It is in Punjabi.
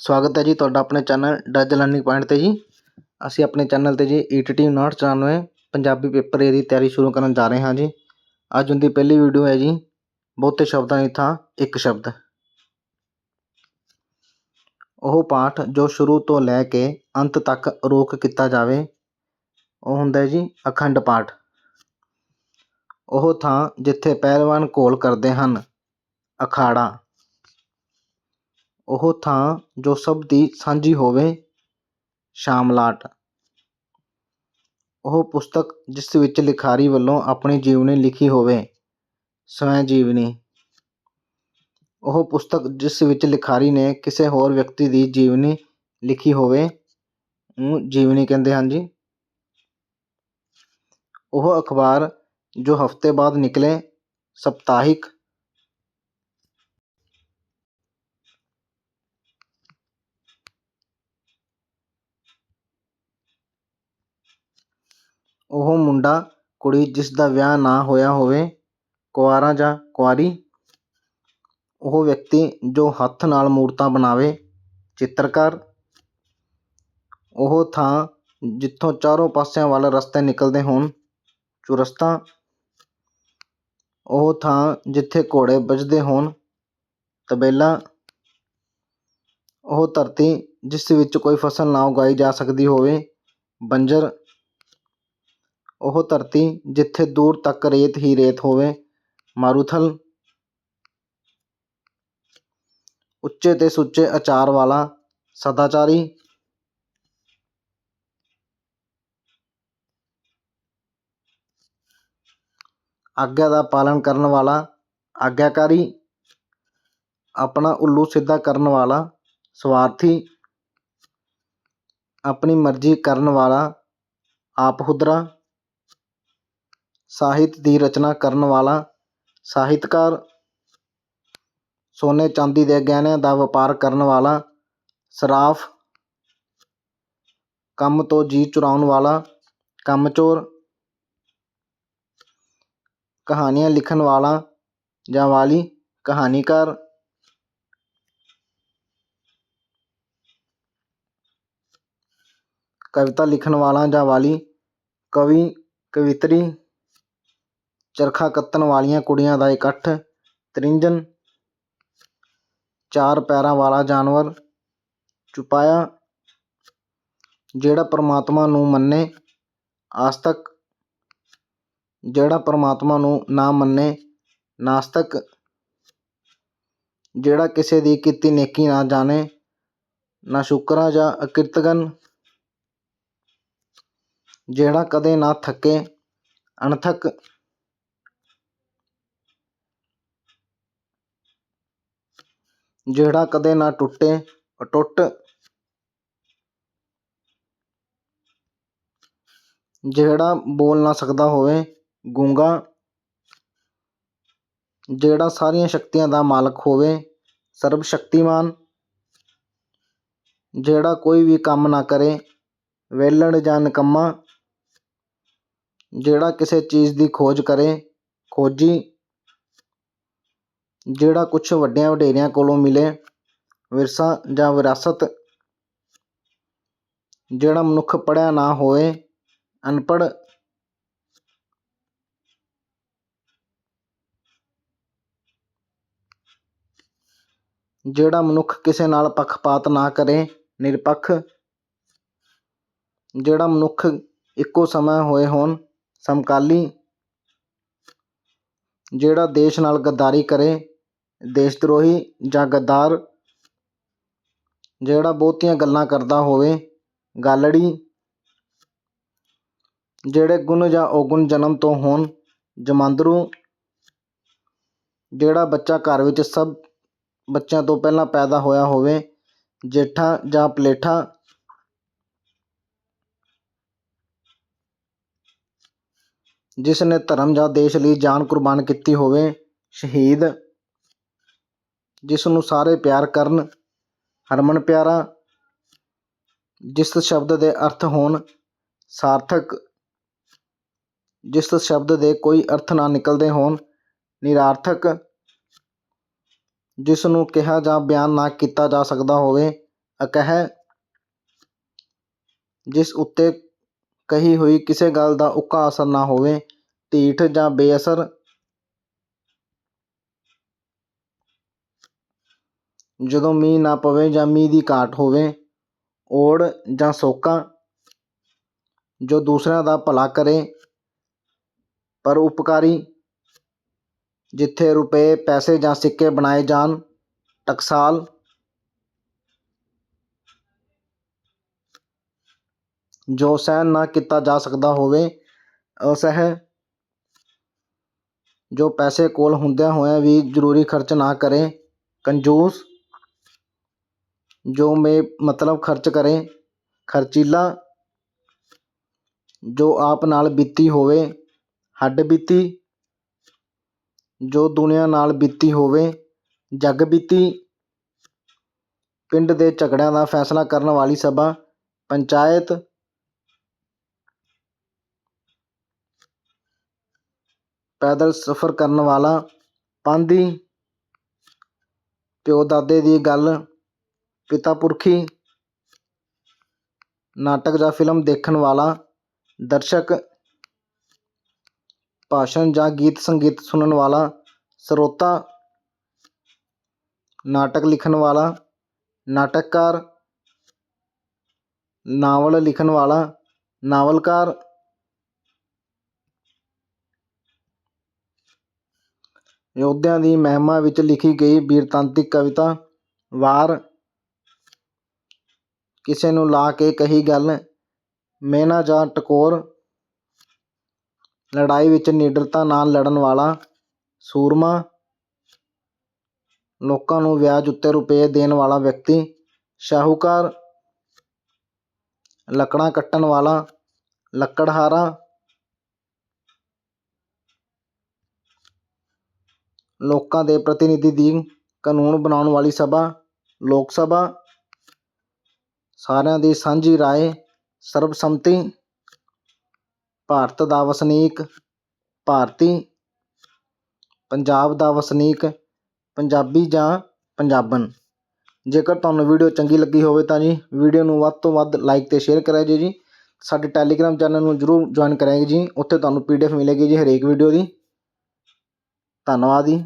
ਸਵਾਗਤ ਹੈ ਜੀ ਤੁਹਾਡਾ ਆਪਣੇ ਚੈਨਲ ਡੱਜ ਲਰਨਿੰਗ ਪੁਆਇੰਟ 'ਤੇ ਜੀ। ਅਸੀਂ ਆਪਣੇ ਚੈਨਲ 'ਤੇ ਜੀ ਈ ਟੀ ਟੀ ਉਣਾਹਠ ਪੰਜਾਬੀ ਪੇਪਰ ਏ ਦੀ ਤਿਆਰੀ ਸ਼ੁਰੂ ਕਰਨ ਜਾ ਰਹੇ ਹਾਂ ਜੀ। ਅੱਜ ਦੀ ਪਹਿਲੀ ਵੀਡੀਓ ਹੈ ਜੀ। ਬਹੁਤੇ ਸ਼ਬਦਾਂ ਦੀ ਥਾਂ ਇੱਕ ਸ਼ਬਦ। ਉਹ ਪਾਠ ਜੋ ਸ਼ੁਰੂ ਤੋਂ ਲੈ ਕੇ ਅੰਤ ਤੱਕ ਰੋਕ ਕੀਤਾ ਜਾਵੇ, ਉਹ ਹੁੰਦਾ ਹੈ ਜੀ ਅਖੰਡ ਪਾਠ। ਉਹ ਥਾਂ ਜਿੱਥੇ ਪਹਿਲਵਾਨ ਘੋਲ ਕਰਦੇ ਹਨ, ਅਖਾੜਾ। ਉਹ ਥਾਂ ਜੋ ਸਭ ਦੀ ਸਾਂਝੀ ਹੋਵੇ ਸ਼ਾਮਲਾਟ ਉਹ ਪੁਸਤਕ ਜਿਸ ਵਿੱਚ ਲਿਖਾਰੀ ਵੱਲੋਂ ਆਪਣੀ ਜੀਵਨੀ ਲਿਖੀ ਹੋਵੇ, ਸਵੈ ਜੀਵਨੀ। ਉਹ ਪੁਸਤਕ ਜਿਸ ਵਿੱਚ ਲਿਖਾਰੀ ਨੇ ਕਿਸੇ ਹੋਰ ਵਿਅਕਤੀ ਦੀ ਜੀਵਨੀ ਲਿਖੀ ਹੋਵੇ ਨੂੰ ਜੀਵਨੀ ਕਹਿੰਦੇ ਹਨ ਜੀ। ਉਹ ਅਖਬਾਰ ਜੋ ਹਫ਼ਤੇ ਬਾਅਦ ਨਿਕਲੇ, ਸਪਤਾਹਿਕ ਉਹ ਮੁੰਡਾ, ਕੁੜੀ ਜਿਸ ਦਾ ਵਿਆਹ ਨਾ ਹੋਇਆ ਹੋਵੇ, ਕੁਆਰਾ ਜਾਂ ਕੁਆਰੀ, ਉਹ ਵਿਅਕਤੀ ਜੋ ਹੱਥ ਨਾਲ ਮੂਰਤਾਂ ਬਣਾਵੇ, ਚਿੱਤਰਕਾਰ, ਉਹ ਥਾਂ ਜਿੱਥੋਂ ਚਾਰੋਂ ਪਾਸਿਆਂ ਵੱਲ ਰਸਤੇ ਨਿਕਲਦੇ ਹੋਣ, ਚੁਰਸਤਾਂ, ਉਹ ਥਾਂ ਜਿੱਥੇ ਘੋੜੇ ਵੱਜਦੇ ਹੋਣ, ਤਬੇਲਾ, ਉਹ ਧਰਤੀ ਜਿਸ ਵਿੱਚ ਕੋਈ ਫਸਲ ਨਾ ਉਗਾਈ ਜਾ ਸਕਦੀ ਹੋਵੇ, ਬੰਜਰ ਉਹ ਧਰਤੀ ਜਿੱਥੇ ਦੂਰ ਤੱਕ ਰੇਤ ਹੀ ਰੇਤ ਹੋਵੇ, ਮਾਰੂਥਲ ਉੱਚੇ ਤੇ ਸੁੱਚੇ ਅਚਾਰ ਵਾਲਾ ਸਦਾਚਾਰੀ ਆਗਿਆ ਦਾ ਪਾਲਣ ਕਰਨ ਵਾਲਾ ਆਗਿਆਕਾਰੀ ਆਪਣਾ ਉੱਲੂ ਸਿੱਧਾ ਕਰਨ ਵਾਲਾ ਸਵਾਰਥੀ ਆਪਣੀ ਮਰਜ਼ੀ ਕਰਨ ਵਾਲਾ ਆਪਹੁਦਰਾ ਸਾਹਿਤ ਦੀ ਰਚਨਾ ਕਰਨ ਵਾਲਾ ਸਾਹਿਤਕਾਰ ਸੋਨੇ ਚਾਂਦੀ ਦੇ ਗਹਿਣਿਆਂ ਦਾ ਵਪਾਰ ਕਰਨ ਵਾਲਾ ਸਰਾਫ ਕੰਮ ਤੋਂ ਜੀ ਚੁਰਾਉਣ ਵਾਲਾ ਕੰਮਚੋਰ ਕਹਾਣੀਆਂ ਲਿਖਣ ਵਾਲਾ ਜਾਂ ਵਾਲੀ ਕਹਾਣੀਕਾਰ ਕਵਿਤਾ ਲਿਖਣ ਵਾਲਾ ਜਾਂ ਵਾਲੀ ਕਵੀ ਕਵਿਤਰੀ ਚਰਖਾ ਕੱਤਣ ਵਾਲੀਆਂ ਕੁੜੀਆਂ ਦਾ ਇਕੱਠ, ਤ੍ਰਿੰਜਨ, ਚਾਰ ਪੈਰਾਂ ਵਾਲਾ ਜਾਨਵਰ ਚੁਪਾਇਆ, ਜਿਹੜਾ ਪਰਮਾਤਮਾ ਨੂੰ ਮੰਨੇ, ਆਸਤਕ, ਜਿਹੜਾ ਪਰਮਾਤਮਾ ਨੂੰ ਨਾ ਮੰਨੇ, ਨਾਸਤਕ, ਜਿਹੜਾ ਕਿਸੇ ਦੀ ਕੀਤੀ ਨੇਕੀ ਨਾ ਜਾਣੇ, ਨਾ ਸ਼ੁਕਰਾ ਜਾਂ ਅਕਿਰਤਗਨ, ਜਿਹੜਾ ਕਦੇ ਨਾ ਥੱਕੇ, ਅਣਥਕ ਜਿਹੜਾ ਕਦੇ ਨਾ ਟੁੱਟੇ, ਅਟੁੱਟ। ਜਿਹੜਾ ਬੋਲ ਨਾ ਸਕਦਾ ਹੋਵੇ, ਗੂੰਗਾ। ਜਿਹੜਾ ਸਾਰੀਆਂ ਸ਼ਕਤੀਆਂ ਦਾ ਮਾਲਕ ਹੋਵੇ ਸਰਬ ਸ਼ਕਤੀਮਾਨ ਜਿਹੜਾ ਕੋਈ ਵੀ ਕੰਮ ਨਾ ਕਰੇ ਵਿਹਲੜ ਜਾਂ ਨਿਕੰਮਾ। ਜਿਹੜਾ ਕਿਸੇ ਚੀਜ਼ ਦੀ ਖੋਜ ਕਰੇ, ਖੋਜੀ। ਜਿਹੜਾ ਕੁਛ ਵੱਡਿਆਂ ਵਡੇਰਿਆਂ ਕੋਲੋਂ ਮਿਲੇ ਵਿਰਸਾ ਜਾਂ ਵਿਰਾਸਤ, ਜਿਹੜਾ ਮਨੁੱਖ ਪੜ੍ਹਿਆ ਨਾ ਹੋਵੇ ਅਨਪੜ੍ਹ ਜਿਹੜਾ ਮਨੁੱਖ ਕਿਸੇ ਨਾਲ ਪੱਖਪਾਤ ਨਾ ਕਰੇ, ਨਿਰਪੱਖ, ਜਿਹੜਾ ਮਨੁੱਖ ਇੱਕੋ ਸਮਾਂ ਹੋਏ ਹੋਣ, ਸਮਕਾਲੀ, ਜਿਹੜਾ ਦੇਸ਼ ਨਾਲ ਗੱਦਾਰੀ ਕਰੇ ਦੇਸ਼ ਦਰੋਹੀ ਜਾਂ ਗੱਦਾਰ ਜਿਹੜਾ ਬਹੁਤੀਆਂ ਗੱਲਾਂ ਕਰਦਾ ਹੋਵੇ, ਗਾਲੜੀ ਜਿਹੜੇ ਗੁਣ ਜਾਂ ਔਗੁਣ ਜਨਮ ਤੋਂ ਹੋਣ, ਜਮਾਂਦਰੂ ਜਿਹੜਾ ਬੱਚਾ ਘਰ ਵਿੱਚ ਸਭ ਬੱਚਿਆਂ ਤੋਂ ਪਹਿਲਾਂ ਪੈਦਾ ਹੋਇਆ ਹੋਵੇ, ਜੇਠਾ ਜਾਂ ਪਲੇਠਾ ਜਿਸ ਨੇ ਧਰਮ ਜਾਂ ਦੇਸ਼ ਲਈ ਜਾਨ ਕੁਰਬਾਨ ਕੀਤੀ ਹੋਵੇ, ਸ਼ਹੀਦ ਜਿਸ ਨੂੰ ਸਾਰੇ ਪਿਆਰ ਕਰਨ, ਹਰਮਨ ਪਿਆਰਾ, ਜਿਸ ਸ਼ਬਦ ਦੇ ਅਰਥ ਹੋਣ, ਸਾਰਥਕ, ਜਿਸ ਸ਼ਬਦ ਦੇ ਕੋਈ ਅਰਥ ਨਾ ਨਿਕਲਦੇ ਹੋਣ, ਨਿਰਾਰਥਕ, ਜਿਸ ਨੂੰ ਕਿਹਾ ਜਾਂ ਬਿਆਨ ਨਾ ਕੀਤਾ ਜਾ ਸਕਦਾ ਹੋਵੇ, ਅਕਹਿ, ਜਿਸ ਉੱਤੇ ਕਹੀ ਹੋਈ ਕਿਸੇ ਗੱਲ ਦਾ ਉੱਕਾ ਅਸਰ ਨਾ ਹੋਵੇ, ਢੀਠ ਜਾਂ ਬੇਅਸਰ ਜਦੋਂ ਮੀਂਹ ਨਾ ਪਵੇ ਜਾਂ ਮੀਂਹ ਦੀ ਘਾਟ ਹੋਵੇ ਓੜ ਜਾਂ ਸੋਕਾ ਜੋ ਦੂਸਰਿਆਂ ਦਾ ਭਲਾ ਕਰੇ, ਪਰ ਉਪਕਾਰੀ ਜਿੱਥੇ ਰੁਪਏ, ਪੈਸੇ ਜਾਂ ਸਿੱਕੇ ਬਣਾਏ ਜਾਣ, ਟਕਸਾਲ ਜੋ ਸਹਿਣ ਨਾ ਕੀਤਾ ਜਾ ਸਕਦਾ ਹੋਵੇ, ਅਸਹਿ ਜੋ ਪੈਸੇ ਕੋਲ ਹੁੰਦਿਆਂ ਹੋਇਆਂ ਵੀ ਜ਼ਰੂਰੀ ਖਰਚ ਨਾ ਕਰੇ, ਕੰਜੂਸ ਜੋ ਮੇ ਮਤਲਬ ਖਰਚ ਕਰੇ, ਖਰਚੀਲਾ ਜੋ ਆਪ ਨਾਲ ਬੀਤੀ ਹੋਵੇ, ਹੱਡ ਬੀਤੀ, ਜੋ ਦੁਨੀਆ ਨਾਲ ਬੀਤੀ ਹੋਵੇ, ਜੱਗ ਬੀਤੀ, ਪਿੰਡ ਦੇ ਝਗੜਿਆਂ ਦਾ ਫੈਸਲਾ ਕਰਨ ਵਾਲੀ ਸਭਾ, ਪੰਚਾਇਤ, ਪੈਦਲ ਸਫ਼ਰ ਕਰਨ ਵਾਲਾ ਪਾਂਧੀ ਪਿਓ ਦਾਦੇ ਦੀ ਗੱਲ ਪਿਤਾ ਪੁਰਖੀ, ਨਾਟਕ ਜਾਂ ਫਿਲਮ ਦੇਖਣ ਵਾਲਾ, ਦਰਸ਼ਕ, ਭਾਸ਼ਣ ਜਾਂ ਗੀਤ ਸੰਗੀਤ ਸੁਣਨ ਵਾਲਾ, ਸਰੋਤਾ, ਨਾਟਕ ਲਿਖਣ ਵਾਲਾ, ਨਾਟਕਕਾਰ, ਨਾਵਲ ਲਿਖਣ ਵਾਲਾ, ਨਾਵਲਕਾਰ, ਯੋਧਿਆਂ ਦੀ ਮਹਿਮਾ ਵਿੱਚ ਲਿਖੀ ਗਈ ਬੀਰਤਾਂਤਿਕ ਕਵਿਤਾ, ਵਾਰ ਕਿਸੇ ਨੂੰ ਲਾ ਕੇ ਕਹੀ ਗੱਲ ਮਿਹਣਾ ਜਾਂ ਟਕੋਰ, ਲੜਾਈ ਵਿੱਚ ਨਿਡਰਤਾ ਨਾਲ ਲੜਨ ਵਾਲਾ ਸੂਰਮਾ, ਲੋਕਾਂ ਨੂੰ ਵਿਆਜ ਉੱਤੇ ਰੁਪਏ ਦੇਣ ਵਾਲਾ ਵਿਅਕਤੀ, ਸ਼ਾਹੂਕਾਰ, ਲੱਕੜਾਂ ਕੱਟਣ ਵਾਲਾ, ਲੱਕੜਹਾਰਾ, ਲੋਕਾਂ ਦੇ ਪ੍ਰਤੀਨਿਧੀ ਦੀ ਕਾਨੂੰਨ ਬਣਾਉਣ ਵਾਲੀ ਸਭਾ, ਲੋਕ ਸਭਾ ਸਾਰਿਆਂ ਦੀ ਸਾਂਝੀ ਰਾਏ, ਸਰਬਸੰਮਤੀ, ਭਾਰਤ ਦਾ ਵਸਨੀਕ, ਭਾਰਤੀ, ਪੰਜਾਬ ਦਾ ਵਸਨੀਕ, ਪੰਜਾਬੀ ਜਾਂ ਪੰਜਾਬਣ। ਜੇਕਰ ਤੁਹਾਨੂੰ ਵੀਡੀਓ ਚੰਗੀ ਲੱਗੀ ਹੋਵੇ ਤਾਂ ਜੀ, ਵੀਡੀਓ ਨੂੰ ਵੱਧ ਤੋਂ ਵੱਧ ਲਾਈਕ ਤੇ ਸ਼ੇਅਰ ਕਰਿਆ ਜੀ ਜੀ। ਸਾਡੇ ਟੈਲੀਗ੍ਰਾਮ ਚੈਨਲ ਨੂੰ ਜਰੂਰ ਜੁਆਇਨ ਕਰਾਂਗੇ ਜੀ। ਉੱਥੇ ਤੁਹਾਨੂੰ ਪੀਡੀਐਫ ਮਿਲੇਗੀ ਜੀ ਹਰੇਕ ਵੀਡੀਓ ਦੀ। ਧੰਨਵਾਦ ਜੀ।